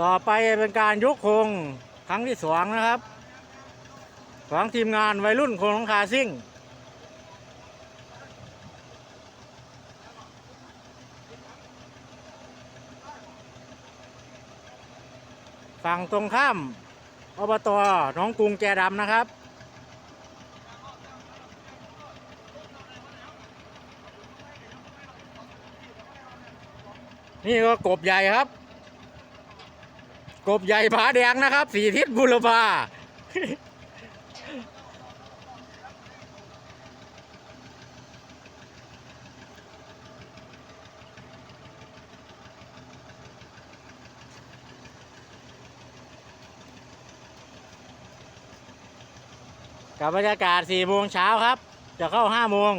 ต่อไปเป็นการยกโครงครั้งที่สองนะครับ ของทีมงานวัยรุ่นโครงหลังคาซิ่งฝั่งตรงข้ามอบตหนองกรุงแจดำนะครับ นี่ก็กบใหญ่ครับ กบใหญ่ผาแดงนะครับ สีทิศบุรพากับบรรยากาศ4โมงเช้าครับ จะเข้า5โมง